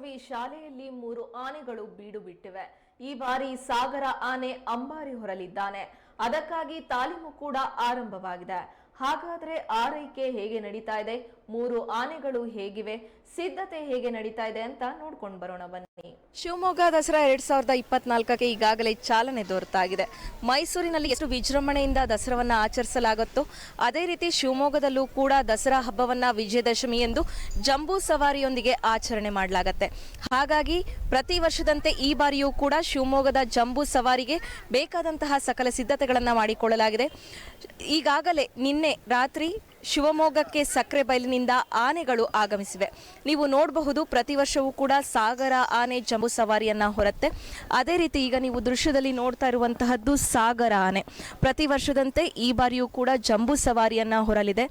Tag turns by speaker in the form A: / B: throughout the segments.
A: ವಾಸವಿ ಶಾಲೆಯಲ್ಲಿ ಮೂರು ಆನೆಗಳು ಬೀಡು ಬಿಟ್ಟಿವೆ ಈ ಬಾರಿ ಸಾಗರ ಆನೆ ಅಂಬಾರಿ ಹೊರಲಿದ್ದಾನೆ. ಅದಕ್ಕಾಗಿ ತಾಲೀಮು ಕೂಡ ಆರಂಭವಾಗಿದೆ. ಹಾಗಾದ್ರೆ ಆರೈಕೆ ಹೇಗೆ ನಡೀತಾ ಇದೆ? ಮೂರು ಆನೆಗಳು ಹೇಗಿವೆ? ಸಿದ್ಧತೆ ಹೇಗೆ ನಡೀತಾ ಇದೆ ಅಂತ ನೋಡ್ಕೊಂಡು ಬರೋಣ ಬನ್ನಿ. ಶಿವಮೊಗ್ಗ ದಸರಾ ಎರಡ್ ಸಾವಿರದ ಇಪ್ಪತ್ನಾಲ್ಕಕ್ಕೆ ಈಗಾಗಲೇ ಚಾಲನೆ ದೊರೆತಾಗಿದೆ. ಮೈಸೂರಿನಲ್ಲಿ ಎಷ್ಟು ವಿಜೃಂಭಣೆಯಿಂದ ದಸರಾವನ್ನು ಆಚರಿಸಲಾಗುತ್ತೋ, ಅದೇ ರೀತಿ ಶಿವಮೊಗ್ಗದಲ್ಲೂ ಕೂಡ ದಸರಾ ಹಬ್ಬವನ್ನ ವಿಜಯದಶಮಿ ಎಂದು ಜಂಬೂ ಸವಾರಿಯೊಂದಿಗೆ ಆಚರಣೆ ಮಾಡಲಾಗತ್ತೆ. ಹಾಗಾಗಿ ಪ್ರತಿ ವರ್ಷದಂತೆ ಈ ಬಾರಿಯೂ ಕೂಡ ಶಿವಮೊಗ್ಗದ ಜಂಬೂ ಸವಾರಿಗೆ ಬೇಕಾದಂತಹ ಸಕಲ ಸಿದ್ಧತೆಗಳನ್ನು ಮಾಡಿಕೊಳ್ಳಲಾಗಿದೆ. ಈಗಾಗಲೇ ನಿನ್ನೆ ರಾತ್ರಿ ಶಿವಮೊಗ್ಗಕ್ಕೆ ಸಕ್ಕರೆ ಬಯಲಿನಿಂದ ಆನೆಗಳು ಆಗಮಿಸಿವೆ. ನೀವು ನೋಡಬಹುದು, ಪ್ರತಿ ವರ್ಷವೂ ಕೂಡ ಸಾಗರ ಆನೆ ಜಂಬೂ ಸವಾರಿಯನ್ನ ಹೊರತ್ತೆ. ಅದೇ ರೀತಿ ಈಗ ನೀವು ದೃಶ್ಯದಲ್ಲಿ ನೋಡ್ತಾ ಇರುವಂತಹದ್ದು ಸಾಗರ ಆನೆ. ಪ್ರತಿ ವರ್ಷದಂತೆ ಈ ಬಾರಿಯೂ ಕೂಡ ಜಂಬೂ ಸವಾರಿಯನ್ನ ಹೊರಲಿದೆ.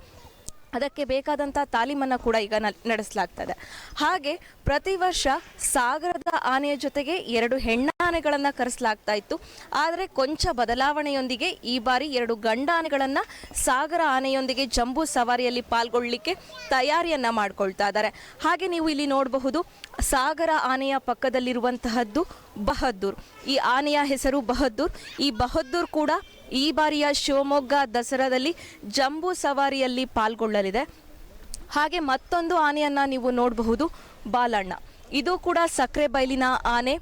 A: ಅದಕ್ಕೆ ಬೇಕಾದಂಥ ತಾಲೀಮನ್ನು ಕೂಡ ಈಗ ನಡೆಸಲಾಗ್ತದೆ. ಹಾಗೆ ಪ್ರತಿ ವರ್ಷ ಸಾಗರದ ಆನೆಯ ಜೊತೆಗೆ ಎರಡು ಹೆಣ್ಣಾನೆಗಳನ್ನು ಕರೆಸಲಾಗ್ತಾ ಇತ್ತು. ಆದರೆ ಕೊಂಚ ಬದಲಾವಣೆಯೊಂದಿಗೆ ಈ ಬಾರಿ ಎರಡು ಗಂಡ ಆನೆಗಳನ್ನು ಸಾಗರ ಆನೆಯೊಂದಿಗೆ ಜಂಬೂ ಸವಾರಿಯಲ್ಲಿ ಪಾಲ್ಗೊಳ್ಳಲಿಕ್ಕೆ ತಯಾರಿಯನ್ನು ಮಾಡ್ಕೊಳ್ತಾ ಇದ್ದಾರೆ. ಹಾಗೆ ನೀವು ಇಲ್ಲಿ ನೋಡಬಹುದು ಸಾಗರ ಆನೆಯ ಪಕ್ಕದಲ್ಲಿರುವಂತಹದ್ದು ಬಹದ್ದೂರ್. ಈ ಆನೆಯ ಹೆಸರು ಬಹದ್ದೂರ್. ಈ ಬಹದ್ದೂರ್ ಕೂಡ ಈ ಬಾರಿಯ ಶಿವಮೊಗ್ಗ ದಸರಾದಲ್ಲಿ ಜಂಬೂ ಸವಾರಿಯಲ್ಲಿ ಪಾಲ್ಗೊಳ್ಳಲಿದೆ. ಹಾಗೆ ಮತ್ತೊಂದು ಆನೆಯನ್ನು ನೀವು ನೋಡಬಹುದು, ಬಾಲಣ್ಣ. ಇದು ಕೂಡ ಸಕ್ಕರೆ ಬಯಲಿನ ಆನೆ.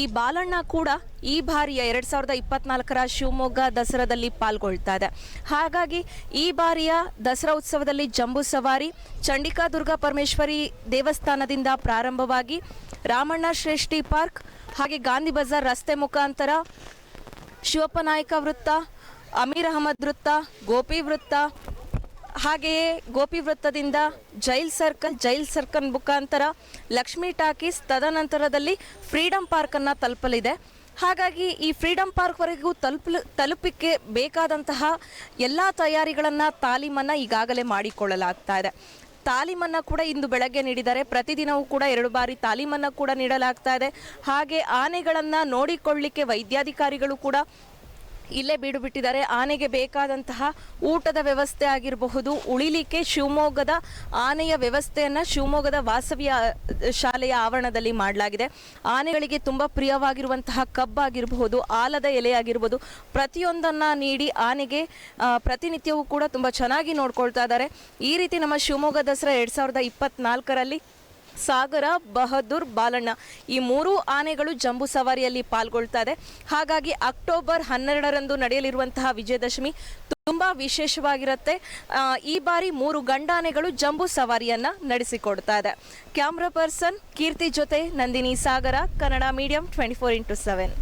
A: ಈ ಬಾಲಣ್ಣ ಕೂಡ ಈ ಬಾರಿಯ ಎರಡು ಸಾವಿರದ ಇಪ್ಪತ್ನಾಲ್ಕರ ಶಿವಮೊಗ್ಗ ದಸರಾದಲ್ಲಿ ಪಾಲ್ಗೊಳ್ತಾ ಇದೆ. ಹಾಗಾಗಿ ಈ ಬಾರಿಯ ದಸರಾ ಉತ್ಸವದಲ್ಲಿ ಜಂಬೂ ಸವಾರಿ ಚಂಡಿಕಾ ದುರ್ಗಾ ಪರಮೇಶ್ವರಿ ದೇವಸ್ಥಾನದಿಂದ ಪ್ರಾರಂಭವಾಗಿ ರಾಮಣ್ಣ ಶ್ರೇಷ್ಠಿ ಪಾರ್ಕ್, ಹಾಗೆ ಗಾಂಧಿ ಬಜಾರ್ ರಸ್ತೆ ಮುಖಾಂತರ ಶಿವಪ್ಪ ನಾಯಕ ವೃತ್ತ ಅಮೀರ್ ಅಹಮದ್ ವೃತ್ತ, ಗೋಪಿ ವೃತ್ತ, ಹಾಗೆಯೇ ಗೋಪಿ ವೃತ್ತದಿಂದ ಜೈಲ್ ಸರ್ಕಲ್ ಜೈಲ್ ಸರ್ಕಲ್ ಮುಖಾಂತರ ಲಕ್ಷ್ಮೀ ಟಾಕೀಸ್ ತದನಂತರದಲ್ಲಿ ಫ್ರೀಡಂ ಪಾರ್ಕನ್ನು ತಲುಪಲಿದೆ. ಹಾಗಾಗಿ ಈ ಫ್ರೀಡಂ ಪಾರ್ಕ್ವರೆಗೂ ತಲುಪಲು, ತಲುಪಿಕ್ಕೆ ಬೇಕಾದಂತಹ ಎಲ್ಲ ತಯಾರಿಗಳನ್ನು ತಾಲೀಮನ್ನು ಈಗಾಗಲೇ ಮಾಡಿಕೊಳ್ಳಲಾಗ್ತಾ ಇದೆ. ತಾಲೀಮನ್ನ ಕೂಡ ಇಂದು ಬೆಳಗ್ಗೆ ನೀಡಿದ್ದಾರೆ ಪ್ರತಿದಿನವೂ ಕೂಡ ಎರಡು ಬಾರಿ ತಾಲೀಮನ್ನ ಕೂಡ ನೀಡಲಾಗ್ತಾ ಇದೆ. ಹಾಗೆ ಆನೆಗಳನ್ನು ನೋಡಿಕೊಳ್ಳಿಕ್ಕೆ ವೈದ್ಯಾಧಿಕಾರಿಗಳು ಕೂಡ ಇಲ್ಲೇ ಬೀಡು ಬಿಟ್ಟಿದ್ದಾರೆ ಆನೆಗೆ ಬೇಕಾದಂತಹ ಊಟದ ವ್ಯವಸ್ಥೆ ಆಗಿರಬಹುದು. ಉಳಿಲಿಕ್ಕೆ ಶಿವಮೊಗ್ಗದ ಆನೆಯ ವ್ಯವಸ್ಥೆಯನ್ನು ಶಿವಮೊಗ್ಗದ ವಾಸವಿಯ ಶಾಲೆಯ ಆವರಣದಲ್ಲಿ ಮಾಡಲಾಗಿದೆ. ಆನೆಗಳಿಗೆ ತುಂಬ ಪ್ರಿಯವಾಗಿರುವಂತಹ ಕಬ್ಬಾಗಿರಬಹುದು ಆಲದ ಎಲೆ ಆಗಿರ್ಬೋದು ಪ್ರತಿಯೊಂದನ್ನು ನೀಡಿ ಆನೆಗೆ ಪ್ರತಿನಿತ್ಯವೂ ಕೂಡ ತುಂಬ ಚೆನ್ನಾಗಿ ನೋಡ್ಕೊಳ್ತಾ ಇದ್ದಾರೆ. ಈ ರೀತಿ ನಮ್ಮ ಶಿವಮೊಗ್ಗ ದಸರಾ ಎರಡು ಸಾವಿರದ ಇಪ್ಪತ್ನಾಲ್ಕರಲ್ಲಿ ಸಾಗರ, ಬಹದ್ದೂರ್, ಬಾಲಣ್ಣ ಈ ಮೂರೂ ಆನೆಗಳು ಜಂಬೂ ಸವಾರಿಯಲ್ಲಿ ಪಾಲ್ಗೊಳ್ತಾ ಇದೆ. ಹಾಗಾಗಿ ಅಕ್ಟೋಬರ್ ಹನ್ನೆರಡರಂದು ನಡೆಯಲಿರುವಂತಹ ವಿಜಯದಶಮಿ ತುಂಬಾ ವಿಶೇಷವಾಗಿರುತ್ತೆ. ಈ ಬಾರಿ ಮೂರು ಗಂಡಾನೆಗಳು ಜಂಬೂ ಸವಾರಿಯನ್ನ ನಡೆಸಿಕೊಡ್ತಾ ಇದೆ. ಕ್ಯಾಮ್ರಾ ಪರ್ಸನ್ ಕೀರ್ತಿ ಜೊತೆ Nandini Sagar, Kannada medium twenty four into seven